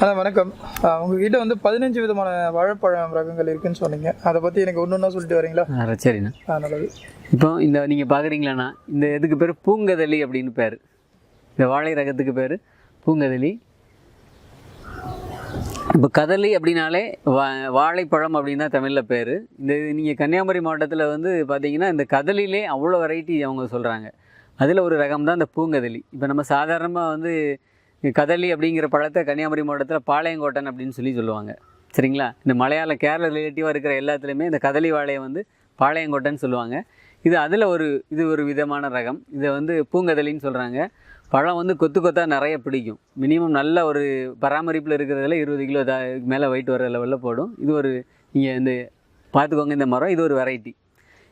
அண்ணா வணக்கம். உங்ககிட்ட வந்து பதினஞ்சு விதமான வாழைப்பழம் ரகங்கள் இருக்குன்னு சொன்னீங்க. அதை பற்றி எனக்கு ஒன்று ஒன்றா சொல்லிட்டு வரீங்களா? சரிண்ணா. நல்லது. இப்போ இந்த நீங்கள் பார்க்குறீங்களாண்ணா இந்த இதுக்கு பேர்? பூங்கதலி அப்படின்னு பேர். இந்த வாழை ரகத்துக்கு பேர் பூங்கதலி இப்போ கதலி அப்படின்னாலே வா வாழைப்பழம் அப்படின்னு தான் தமிழில் பேர். இந்த நீங்கள் கன்னியாகுமரி மாவட்டத்தில் வந்து பார்த்தீங்கன்னா இந்த கதலிலே அவ்வளோ வெரைட்டி அவங்க சொல்கிறாங்க அதில் ஒரு ரகம் தான் இந்த பூங்கதலி இப்போ நம்ம சாதாரணமாக வந்து கதலி அப்படிங்கிற பழத்தை கன்னியாகுமரி மாவட்டத்தில் பாளையங்கோட்டன் அப்படின்னு சொல்லி சொல்லுவாங்க. சரிங்களா? இந்த மலையாள கேரள ரிலேட்டிவாக இருக்கிற எல்லாத்துலேயுமே இந்த கதலி வாழையை வந்து பாளையங்கோட்டன் சொல்லுவாங்க. இது அதில் ஒரு இது ஒரு விதமான ரகம். இதை வந்து பூங்கதலின்னு சொல்கிறாங்க பழம் வந்து கொத்து கொத்தாக நிறைய பிடிக்கும். மினிமம் நல்ல ஒரு பராமரிப்பில் இருக்கிறதுல இருபது கிலோ த மேலே வெயிட் வர லெவலில் போடும். இது ஒரு நீங்கள் இந்த பார்த்துக்கோங்க இந்த மரம். இது ஒரு வெரைட்டி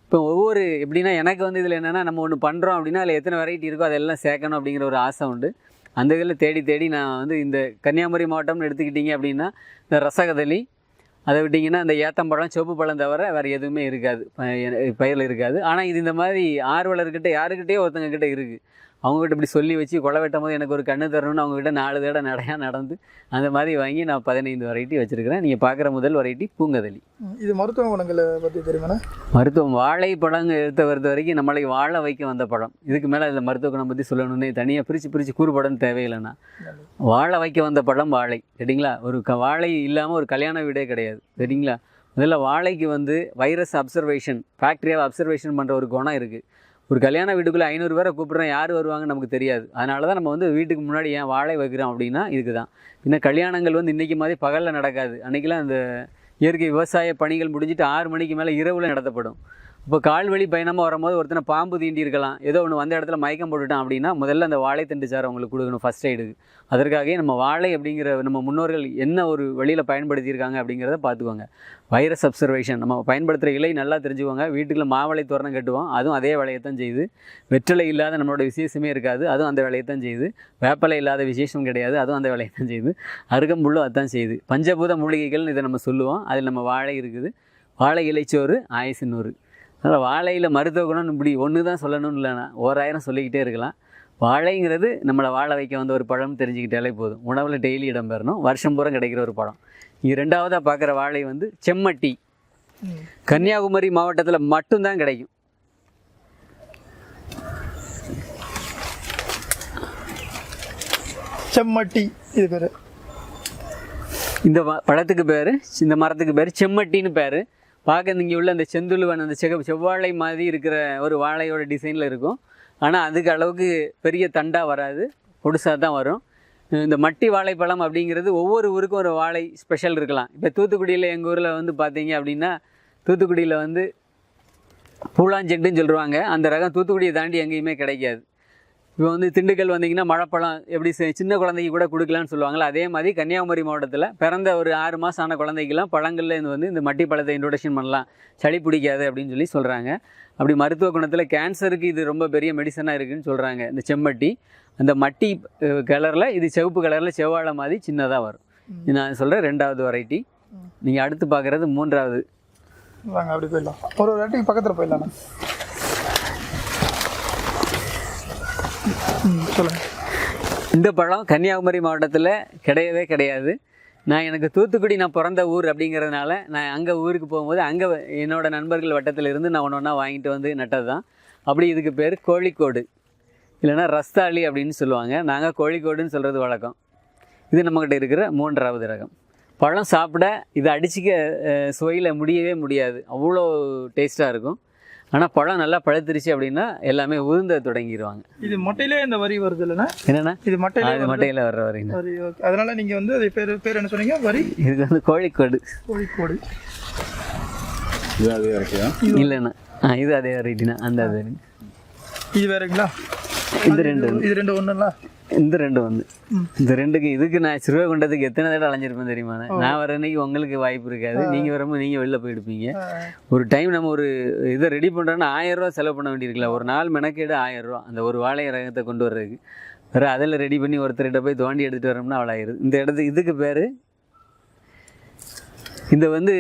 இப்போ ஒவ்வொரு எப்படின்னா எனக்கு வந்து இதில் என்னென்னா நம்ம ஒன்று பண்ணுறோம் அப்படின்னா அதில் எத்தனை வெரைட்டி இருக்கோ அதெல்லாம் சேர்க்கணும் அப்படிங்கிற ஒரு ஆசை உண்டு. அந்த இதில் தேடி தேடி நான் வந்து இந்த கன்னியாகுமரி மாவட்டம்னு எடுத்துக்கிட்டிங்க அப்படின்னா இந்த ரசகதலி அதை விட்டிங்கன்னா இந்த ஏத்தம்பழம் சிவப்பு பழம் தவிர வேறு எதுவுமே இருக்காது. பயிரில் இருக்காது. ஆனால் இது இந்த மாதிரி ஆர்வலர்கிட்ட யாருக்கிட்டேயோ ஒருத்தங்க கிட்டே இருக்குது அவங்ககிட்ட இப்படி சொல்லி வச்சு கொலை வெட்டும் போது எனக்கு ஒரு கண்ணு தரணும்னு அவங்ககிட்ட நாலு தடவை நடையாக நடந்து அந்த மாதிரி வாங்கி நான் பதினைந்து வெரைட்டி வச்சுருக்கிறேன். நீங்கள் பார்க்குற முதல் வெரைட்டி பூங்கதலி இது மருத்துவ குணங்களை பற்றி தெரியுமாண்ணா? மருத்துவம் வாழைப்பழங்க எடுத்த வருது வரைக்கும் நம்மளை வாழ வைக்க வந்த பழம். இதுக்கு மேலே அதில் மருத்துவ குணம் பற்றி சொல்லணும்னு தனியாக பிரித்து பிரித்து கூறுபடம் நல்லது. வாழ வைக்க வந்த பழம் வாழை சரிங்களா? ஒரு க வாழை இல்லாமல் ஒரு கல்யாண வீடே கிடையாது சரிங்களா? முதல்ல வாழைக்கு வந்து வைரஸ் அப்சர்வேஷன் ஃபேக்ட்ரியாக அப்சர்வேஷன் பண்ணுற ஒரு குணம் இருக்குது ஒரு கல்யாண வீட்டுக்குள்ளே ஐநூறு பேரை கூப்பிட்றேன் யார் வருவாங்கன்னு நமக்கு தெரியாது. அதனால தான் நம்ம வந்து வீட்டுக்கு முன்னாடி ஏன் வாழை வைக்கிறோம் அப்படின்னா இதுக்கு தான் பின்ன கல்யாணங்கள் வந்து இன்றைக்கி மாதிரி பகலில் நடக்காது. அன்றைக்கெலாம் அந்த இயற்கை விவசாய பணிகள் முடிஞ்சிட்டு ஆறு மணிக்கு மேலே இரவில் நடத்தப்படும். இப்போ கால்வழி பயணமாக வரும்போது ஒருத்தனை பாம்பு தீண்டி இருக்கலாம் ஏதோ ஒன்று வந்த இடத்துல மயக்கம் போட்டுட்டான் அப்படின்னா முதல்ல அந்த வாழை தண்டு சார் அவங்களுக்கு கொடுக்கணும் ஃபஸ்ட் எய்டுக்கு அதற்காகவே நம்ம வாழை அப்படிங்கிற நம்ம முன்னோர்கள் என்ன ஒரு வழியில் பயன்படுத்தியிருக்காங்க அப்படிங்கிறத பார்த்துக்கோங்க. வைரஸ் அப்சர்வேஷன் நம்ம பயன்படுத்துகிற இலை நல்லா தெரிஞ்சுக்கோங்க. வீட்டுக்குள்ள மாவளை தோரணம் கட்டுவோம். அதுவும் அதே வேலையைத்தான் செய்யுது. வெற்றிலை இல்லாத நம்மளோட விசேஷமே இருக்காது. அதுவும் அந்த வேலையைத்தான் செய்யுது. வேப்பலை இல்லாத விசேஷம் கிடையாது. அதுவும் அந்த வேலையை தான் செய்யுது. அருகம்புல்லும் அதுதான் செய்யுது. பஞ்சபூத மூலிகைகள்னு இதை நம்ம சொல்லுவோம். அதில் நம்ம வாழை இருக்குது. வாழை இலைச்சோறு ஆயுசு நூறு அதனால் வாழையில் மருத்துவ குணம் இப்படி ஒன்று தான் சொல்லணும்னு இல்லைண்ணா. ஓராயிரம் சொல்லிக்கிட்டே இருக்கலாம். வாழைங்கிறது நம்மளை வாழ வைக்க வந்த ஒரு பழம் தெரிஞ்சுக்கிட்டாலே போதும். உணவில் டெய்லி இடம்பெறணும். வருஷம் பூரா கிடைக்கிற ஒரு பழம். இது ரெண்டாவதாக பார்க்குற வாழை வந்து செம்மட்டி. கன்னியாகுமரி மாவட்டத்தில் மட்டும்தான் கிடைக்கும். செம்மட்டி இது பேர். இந்த பழத்துக்கு பேர் இந்த மரத்துக்கு பேர் செம்மட்டின்னு பேர். பார்க்க இங்கே உள்ள அந்த செந்துழுவன் அந்த செக செவ்வாழை மாதிரி இருக்கிற ஒரு வாழையோட டிசைனில் இருக்கும். ஆனால் அதுக்கு அளவுக்கு பெரிய தண்டாக வராது. பொடுசாக தான் வரும். இந்த மட்டி வாழைப்பழம் அப்படிங்கிறது ஒவ்வொரு ஊருக்கும் ஒரு வாழை ஸ்பெஷல் இருக்கலாம். இப்போ தூத்துக்குடியில் எங்கள் ஊரில் வந்து பார்த்தீங்க அப்படின்னா தூத்துக்குடியில் வந்து பூலாஞ்செண்டுன்னு சொல்லுவாங்க. அந்த ரகம் தூத்துக்குடியை தாண்டி எங்கேயுமே கிடைக்காது. இப்போ வந்து திண்டுக்கல் வந்தீங்கன்னா மழைப்பழம் எப்படி சின்ன குழந்தைக்கு கூட கொடுக்கலான்னு சொல்லுவாங்களா அதே மாதிரி கன்னியாகுமரி மாவட்டத்தில் பிறந்த ஒரு ஆறு மாதம் ஆன குழந்தைக்கெல்லாம் பழங்களில் இது வந்து இந்த மட்டி பழத்தை இன்ட்ரோடக்ஷன் பண்ணலாம். சளி பிடிக்காது அப்படின்னு சொல்லி சொல்கிறாங்க அப்படி மருத்துவ குணத்தில் கேன்சருக்கு இது ரொம்ப பெரிய மெடிசனாக இருக்குன்னு சொல்கிறாங்க இந்த செம்மட்டி அந்த மட்டி கலரில் இது சிவப்பு கலரில் செவ்வாழை மாதிரி சின்னதாக வரும். இது நான் சொல்கிறேன் ரெண்டாவது வெரைட்டி நீங்கள் அடுத்து பார்க்குறது மூன்றாவது. வாங்க அப்படி போயிடலாம். ஒரு வாட்டிக்கு பக்கத்தில் போயிடலாண்ணா சொல்லுங்கள் இந்த பழம் கன்னியாகுமரி மாவட்டத்தில் கிடையவே கிடையாது. நான் எனக்கு தூத்துக்குடி நான் பிறந்த ஊர் அப்படிங்கிறதுனால நான் அங்கே ஊருக்கு போகும்போது அங்கே என்னோடய நண்பர்கள் வட்டத்தில் இருந்து நான் ஒன்று ஒன்றா வாங்கிட்டு வந்து நட்டது தான் அப்படி இதுக்கு பேர் கோழிக்கோடு. இல்லைன்னா ரஸ்தாளி அப்படின்னு சொல்லுவாங்க. நாங்கள் கோழிக்கோடுன்னு சொல்கிறது வழக்கம். இது நம்மக்கிட்ட இருக்கிற மூன்றாவது ரகம். பழம் சாப்பிட இதை அடிச்சிக்க சுவையில் முடியவே முடியாது. அவ்வளோ டேஸ்ட்டாக இருக்கும். ஆனால் பழம் நல்லா பழுத்துருச்சு அப்படின்னா எல்லாமே உதிர்ந்த தொடங்கிடுவாங்க இது மொட்டையிலே இந்த வரி வருது இல்லைண்ணா? என்னென்னா இது மட்டையிலே அது வருது. மட்டையில் வர்ற வரி ஓகே அதனால நீங்கள் வந்து அது பேர் பேர் என்ன சொன்னீங்க? வரி? இது வந்து கோழிக்கோடு. கோழிக்கோடு. இது அது இல்லைண்ணா. ஆ இது அதே வெரைட்டிண்ணா. அந்த அது. இது வேறுங்களா? இந்த ரெண்டு இது ரெண்டு ஒன்றுங்களா இந்த ரெண்டு வந்து. இந்த ரெண்டுக்கு இதுக்கு நான் சிறுவைகுண்டத்துக்கு எத்தனை தடவை அலைஞ்சிருப்பேன் தெரியுமா? நான் வர அன்னைக்கு உங்களுக்கு வாய்ப்பு இருக்காது. நீங்கள் வரும்போது நீங்கள் வெளில போயிடுப்பீங்க ஒரு டைம் நம்ம ஒரு இதை ரெடி பண்ணுறோன்னா ஆயிரம் ரூபா செலவு பண்ண வேண்டியிருக்கல ஒரு நாள் மெனக்கேடு ஆயிரம் ரூபா அந்த ஒரு வாழை ரகத்தை கொண்டு வர்றதுக்கு. வேறு அதில் ரெடி பண்ணி ஒருத்தர்கிட்ட போய் தோண்டி எடுத்துகிட்டு வரோம்னா அவ்வளோ ஆயிடுது இந்த இடத்துக்கு இதுக்கு பேர் இந்த வந்து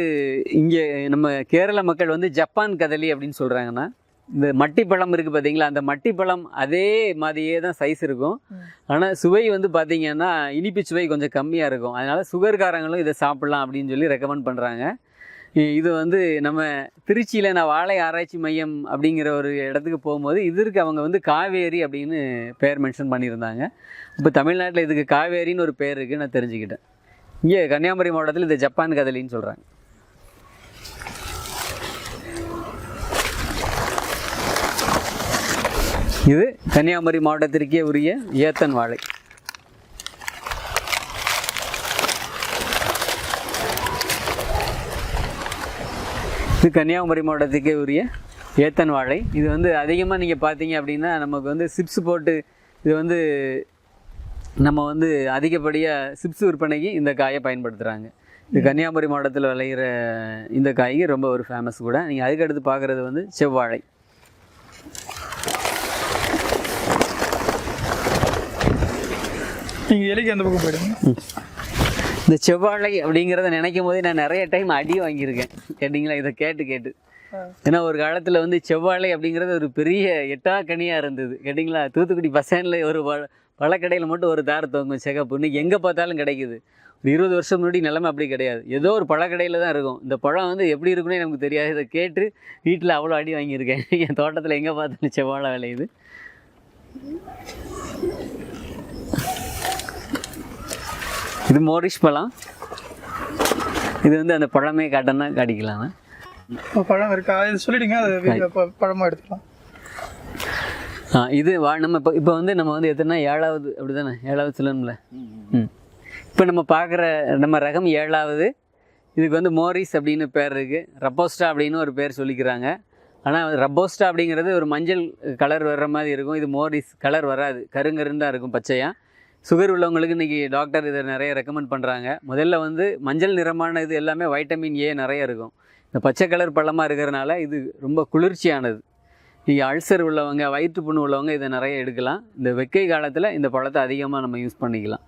இங்கே நம்ம கேரள மக்கள் வந்து ஜப்பான் கதலி அப்படின்னு சொல்கிறாங்கன்னா இந்த மட்டிப்பழம் இருக்குது பார்த்தீங்களா அந்த மட்டிப்பழம் அதே மாதிரியே தான் சைஸ் இருக்கும். ஆனால் சுவை வந்து பார்த்தீங்கன்னா இனிப்பு சுவை கொஞ்சம் கம்மியாக இருக்கும். அதனால் சுகர்காரங்களும் இதை சாப்பிட்லாம் அப்படின்னு சொல்லி ரெக்கமெண்ட் பண்ணுறாங்க இது வந்து நம்ம திருச்சியில் நான் வாழை ஆராய்ச்சி மையம் அப்படிங்கிற ஒரு இடத்துக்கு போகும்போது இதற்கு அவங்க வந்து காவேரி அப்படின்னு பேர் மென்ஷன் பண்ணியிருந்தாங்க. இப்போ தமிழ்நாட்டில் இதுக்கு காவேரின்னு ஒரு பேர் இருக்குது நான் தெரிஞ்சுக்கிட்டேன். இங்கே கன்னியாகுமரி மாவட்டத்தில் இது ஜப்பான் கதலின்னு சொல்கிறாங்க இது கன்னியாகுமரி மாவட்டத்திற்கே உரிய ஏத்தன் வாழை. இது கன்னியாகுமரி மாவட்டத்துக்கே உரிய ஏத்தன் வாழை. இது வந்து அதிகமாக நீங்கள் பார்த்தீங்க அப்படின்னா நமக்கு வந்து சிப்ஸ் போட்டு இது வந்து நம்ம வந்து அதிகப்படியாக சிப்ஸ் விற்பனைக்கு இந்த காயை பயன்படுத்துகிறாங்க இது கன்னியாகுமரி மாவட்டத்தில் விளையிற இந்த காய்க்கு ரொம்ப ஒரு ஃபேமஸ் கூட. நீங்கள் அதுக்கடுத்து பார்க்குறது வந்து செவ்வாழை. நீங்கள் எலிக்கு அந்த பக்கம் போயிடுங்க. இந்த செவ்வாழை அப்படிங்கிறத நினைக்கும் போதே நான் நிறைய டைம் அடி வாங்கியிருக்கேன். கேட்டிங்களா? இதை கேட்டு கேட்டு. ஏன்னா ஒரு காலத்தில் வந்து செவ்வாழை அப்படிங்கிறது ஒரு பெரிய எட்டா கனியாக இருந்தது. கேட்டிங்களா? தூத்துக்குடி பஸ் ஸ்டாண்டில் ஒரு பழ பழக்கடையில் மட்டும் ஒரு தார் தொங்கும் சிகப்பு. இன்னைக்கு எங்கே பார்த்தாலும் கிடைக்குது. ஒரு இருபது வருஷம் முன்னாடி நிலைமை அப்படி கிடையாது. ஏதோ ஒரு பழக்கடையில் தான் இருக்கும். இந்த பழம் வந்து எப்படி இருக்குன்னே நமக்கு தெரியாது. இதை கேட்டு வீட்டில் அவ்வளோ அடி வாங்கியிருக்கேன். என் தோட்டத்தில் எங்கே பார்த்தாலும் செவ்வாழை விளையுது. இது மோரிஷ் பழம். இது வந்து அந்த பழமே காட்டனா காட்டிக்கலாம். பழம் இருக்கா? இது சொல்லிடுங்க. அது வீட்டில் ப- பழமா எடுத்துக்கலாம். ஆ இது வா நம்ம இப்போ இப்போ வந்து நம்ம வந்து எத்தனை ஏழாவது அப்படி தானே ஏழாவது சொல்லணும்ல ம். இப்போ நம்ம பார்க்குற நம்ம ரகம் ஏழாவது. இதுக்கு வந்து மோரிஸ் அப்படின்னு பேர் இருக்குது ரப்போஸ்டா அப்படின்னு ஒரு பேர் சொல்லிக்கிறாங்க. ஆனால் ரப்போஸ்டா அப்படிங்கிறது ஒரு மஞ்சள் கலர் வர்ற மாதிரி இருக்கும். இது மோரிஸ் கலர் வராது. கருங்கருன்னு தான் இருக்கும் பச்சையாக சுகர் உள்ளவங்களுக்கு இன்றைக்கி டாக்டர் இதை நிறைய ரெக்கமெண்ட் பண்ணுறாங்க முதல்ல வந்து மஞ்சள் நிறமான இது எல்லாமே வைட்டமின் ஏ நிறைய இருக்கும். இந்த பச்சை கலர் பழமாக இருக்கிறனால இது ரொம்ப குளிர்ச்சியானது. நீங்கள் அல்சர் உள்ளவங்க வயிற்று புண்ணு உள்ளவங்க இதை நிறைய எடுக்கலாம். இந்த வெக்கை காலத்தில் இந்த பழத்தை அதிகமாக நம்ம யூஸ் பண்ணிக்கலாம்.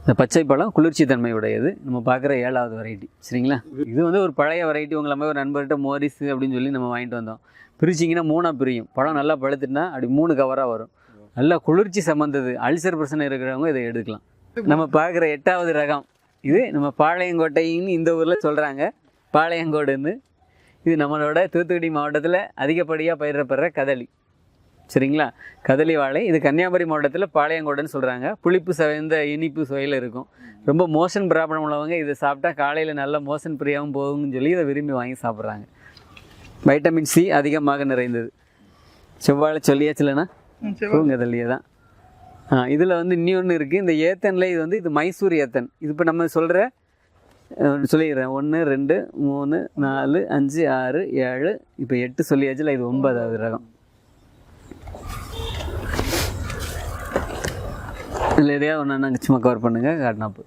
இந்த பச்சை பழம் குளிர்ச்சி தன்மை உடையது நம்ம பார்க்குற ஏழாவது வெரைட்டி சரிங்களா? இது வந்து ஒரு பழைய வெரைட்டி உங்களை மாதிரி ஒரு நண்பர்கிட்ட மோரிஸ் அப்படின்னு சொல்லி நம்ம வாங்கிட்டு வந்தோம். பிரிச்சிங்கன்னா மூணாக பிரியும். பழம் நல்லா பழுத்துட்டுனா அப்படி மூணு கவராக வரும். நல்லா குளிர்ச்சி சம்மந்தது அல்சர் பிரச்சனை இருக்கிறவங்க இதை எடுக்கலாம். நம்ம பார்க்குற எட்டாவது ரகம் இது நம்ம பாளையங்கோட்டைன்னு இந்த ஊரில் சொல்கிறாங்க பாளையங்கோடுன்னு. இது நம்மளோட தூத்துக்குடி மாவட்டத்தில் அதிகப்படியாக பயிரிடப்படுற கதளி. சரிங்களா? கதளி வாழை. இது கன்னியாகுமரி மாவட்டத்தில் பாளையங்கோடுன்னு சொல்கிறாங்க புளிப்பு சவைந்த இனிப்பு சுவையில் இருக்கும். ரொம்ப மோஷன் ப்ராப்ளம் உள்ளவங்க இதை சாப்பிட்டா காலையில் நல்ல மோஷன் ஃப்ரீயாகவும் போகும்னு சொல்லி இதை விரும்பி வாங்கி சாப்பிட்றாங்க. வைட்டமின் சி அதிகமாக நிறைந்தது. செவ்வாழை சொல்லியாச்சுலண்ணா? பூங்கதல்லியே தான் இதில் வந்து இன்னொன்று இருக்குது இந்த ஏத்தனில் இது வந்து இது மைசூர் ஏத்தன். இது இப்போ நம்ம சொல்கிற சொல்லிடுறேன். ஒன்று ரெண்டு மூணு நாலு அஞ்சு ஆறு ஏழு இப்போ எட்டு சொல்லியாச்சுல இது ஒன்பதாவது ரகம். இதில் எதையா ஒன்று நாங்கள் சும்மா கவர் பண்ணுங்கள் காட்டினாப்பு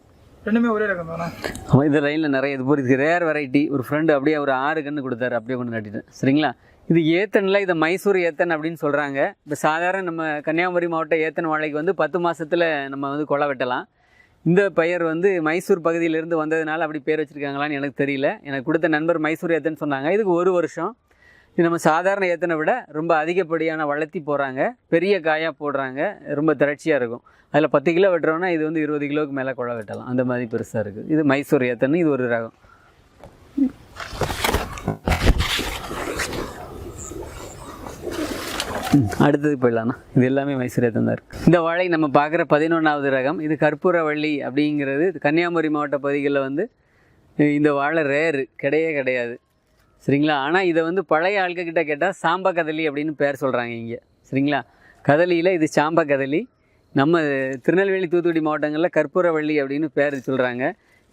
ரெண்டுமே ஒரே ரகம் தானே? ஆமாம் இந்த லைனில் நிறைய இது போகிறது ரேர் வெரைட்டி ஒரு ஃப்ரெண்டு அப்படியே ஒரு ஆறு கன்று கொடுத்தாரு அப்படியே கொண்டு நட்டிட்டேன். சரிங்களா? இது ஏத்தனில் இதை மைசூர் ஏத்தன் அப்படின்னு சொல்கிறாங்க இப்போ சாதாரண நம்ம கன்னியாகுமரி மாவட்ட ஏத்தன் வாழைக்கு வந்து பத்து மாதத்தில் நம்ம வந்து கொலை வெட்டலாம். இந்த பெயர் வந்து மைசூர் பகுதியிலேருந்து வந்ததுனால அப்படி பேர் வச்சுருக்காங்களான்னு எனக்கு தெரியல. எனக்கு கொடுத்த நண்பர் மைசூர் ஏத்தன் சொன்னாங்க. இதுக்கு ஒரு வருஷம். இது நம்ம சாதாரண ஏத்தனை விட ரொம்ப அதிகப்படியான வளர்த்தி போடுறாங்க பெரிய காயாக போடுறாங்க. ரொம்ப திரட்சியாக இருக்கும். அதில் பத்து கிலோ வெட்டுறோன்னா இது வந்து இருபது கிலோவுக்கு மேலே கொலை வெட்டலாம். அந்த மாதிரி பெருசாக இருக்குது இது மைசூர் ஏத்தன்னு இது ஒரு ரகம். அடுத்தது போயிடலாம்ண்ணா இது எல்லாமே மைசூர் ஏத்தம் தான் இருக்குது இந்த வாழை நம்ம பார்க்குற பதினொன்றாவது ரகம். இது கற்பூரவள்ளி அப்படிங்கிறது கன்னியாகுமரி மாவட்ட பகுதிகளில் வந்து இந்த வாழை ரேரு கிடையவே கிடையாது. சரிங்களா? ஆனால் இதை வந்து பழைய ஆட்கக்கிட்ட கேட்டால் சாம்ப கதலி அப்படின்னு பேர் சொல்கிறாங்க இங்கே. சரிங்களா? கதலியில் இது சாம்ப கதலி. நம்ம திருநெல்வேலி தூத்துக்குடி மாவட்டங்களில் கற்பூரவள்ளி அப்படின்னு பேர் சொல்கிறாங்க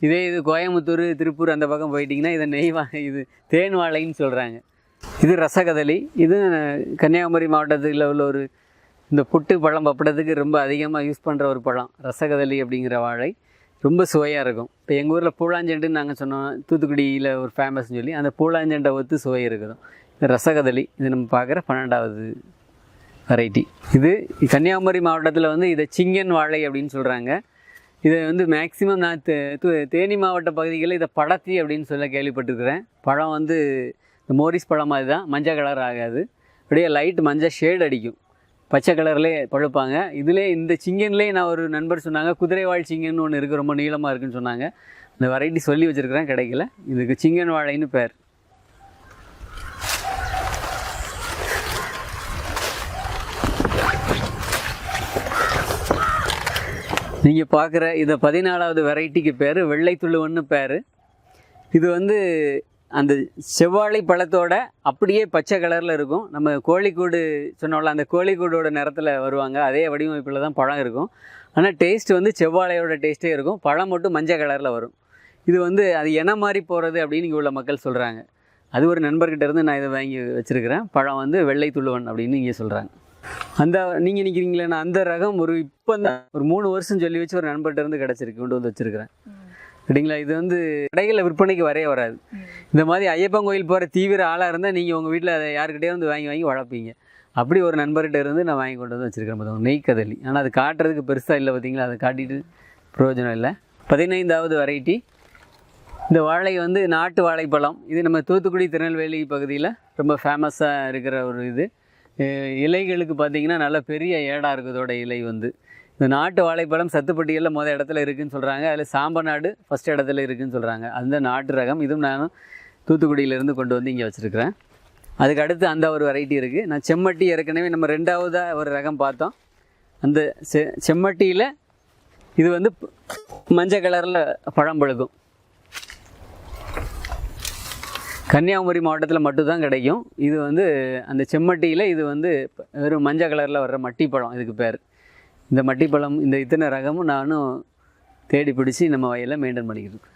இதே இது கோயம்புத்தூர் திருப்பூர் அந்த பக்கம் போயிட்டிங்கன்னா இதை நெய் வா இது தேன் வாழைன்னு சொல்கிறாங்க இது ரசகதலி இது கன்னியாகுமரி மாவட்டத்தில் உள்ள ஒரு இந்த புட்டு பழம் பப்படத்துக்கு ரொம்ப அதிகமாக யூஸ் பண்ணுற ஒரு பழம். ரசகதலி அப்படிங்கிற வாழை. ரொம்ப சுவையாக இருக்கும். இப்போ எங்கள் ஊரில் பூலாஞ்செண்டுன்னு நாங்கள் சொன்னோம். தூத்துக்குடியில் ஒரு ஃபேமஸ்னு சொல்லி அந்த பூலாஞ்செண்டை ஒத்து சுவை இருக்குது. இந்த ரசகதலி இது நம்ம பார்க்குற பன்னெண்டாவது வெரைட்டி இது கன்னியாகுமரி மாவட்டத்தில் வந்து இதை சிங்கன் வாழை அப்படின்னு சொல்கிறாங்க இதை வந்து மேக்சிமம் நான் தேனி மாவட்ட பகுதிகளில் இதை படத்தி அப்படின்னு சொல்ல கேள்விப்பட்டிருக்கிறேன். பழம் வந்து இந்த மோரிஸ் பழம் மாதிரி தான் மஞ்சள் கலர் ஆகாது. அப்படியே லைட் மஞ்சள் ஷேட் அடிக்கும். பச்சை கலர்லேயே பழுப்பாங்க. இதிலே இந்த சிங்கன்லேயே நான் ஒரு நண்பர் சொன்னாங்க குதிரைவாழ் சிங்கன் ஒன்று இருக்குது ரொம்ப நீளமாக இருக்குன்னு சொன்னாங்க. இந்த வெரைட்டி சொல்லி வச்சுருக்கிறேன் கிடைக்கல. இதுக்கு சிங்கன் வாழைன்னு பேர். நீங்கள் பார்க்குற இந்த பதினாலாவது வெரைட்டிக்கு பேர் வெள்ளை துள்ளுவன்னு பேர். இது வந்து அந்த செவ்வாழை பழத்தோட அப்படியே பச்சை கலரில் இருக்கும். நம்ம கோழிக்கூடு சொன்னோம்ல அந்த கோழிக்கூடோட நிறத்தில் வருவாங்க. அதே வடிவமைப்பில் தான் பழம் இருக்கும். ஆனால் டேஸ்ட் வந்து செவ்வாழையோட டேஸ்ட்டே இருக்கும். பழம் மட்டும் மஞ்சள் கலரில் வரும். இது வந்து அது என மாதிரி போகிறது அப்படின்னு இங்கே உள்ள மக்கள் சொல்கிறாங்க அது ஒரு நண்பர்கிட்ட இருந்து நான் இதை வாங்கி வச்சுருக்கிறேன். பழம் வந்து வெள்ளை துள்ளுவன் அப்படின்னு இங்கே சொல்கிறாங்க அந்த நீங்கள் நிற்கிறீங்களே நான் அந்த ரகம் ஒரு இப்போ தான் ஒரு மூணு வருஷம் சொல்லி வச்சு ஒரு நண்பர்கிட்ட இருந்து கிடச்சிருக்கு. கொண்டு வந்து வச்சுருக்கிறேன். சரிங்களா? இது வந்து கடைகளில் விற்பனைக்கு வரவே வராது. இந்த மாதிரி ஐயப்பன் கோயில் போகிற தீவிர ஆளாக இருந்தால் நீங்கள் உங்கள் வீட்டில் அதை யாருக்கிட்டே வந்து வாங்கி வாங்கி வளர்ப்பீங்க. அப்படி ஒரு நண்பர்கிட்ட இருந்து நான் வாங்கி கொண்டு வந்து வச்சுருக்கேன் பார்த்தோம் நெய் கதலி ஆனால் அது காட்டுறதுக்கு பெருசாக இல்லை பார்த்தீங்களா அதை காட்டிட்டு பிரயோஜனம் இல்லை. பதினைந்தாவது வெரைட்டி இந்த வாழை வந்து நாட்டு வாழைப்பழம். இது நம்ம தூத்துக்குடி திருநெல்வேலி பகுதியில் ரொம்ப ஃபேமஸாக இருக்கிற ஒரு இது. இலைகளுக்கு பார்த்தீங்கன்னா நல்ல பெரிய ஏடாக இருக்குது இதோட இலை வந்து. இந்த நாட்டு வாழைப்பழம் சத்துப்பட்டியலில் மொதல் இடத்துல இருக்குதுன்னு சொல்கிறாங்க அதில் சாம்பநாடு ஃபஸ்ட் இடத்துல இருக்குதுன்னு சொல்கிறாங்க அந்த நாட்டு ரகம் இதுவும் நானும் தூத்துக்குடியிலேருந்து கொண்டு வந்து இங்கே வச்சுருக்கிறேன். அதுக்கு அடுத்து அந்த ஒரு வெரைட்டி இருக்குது நான் செம்மட்டி ஏற்கனவே நம்ம ரெண்டாவதாக ஒரு ரகம் பார்த்தோம். அந்த செ செம்மட்டியில் இது வந்து மஞ்சள் கலரில் பழம் பழுக்கும். கன்னியாகுமரி மாவட்டத்தில் மட்டும்தான் கிடைக்கும். இது வந்து அந்த செம்மட்டியில் இது வந்து வெறும் மஞ்சள் கலரில் வர்ற மட்டிப்பழம் இதுக்கு பேர். இந்த மட்டிப்பழம் இந்த இத்தனை ரகமும் நானும் தேடி பிடிச்சி நம்ம வயலில் மெயின்டைன் பண்ணிக்கிட்டு இருக்கோம்.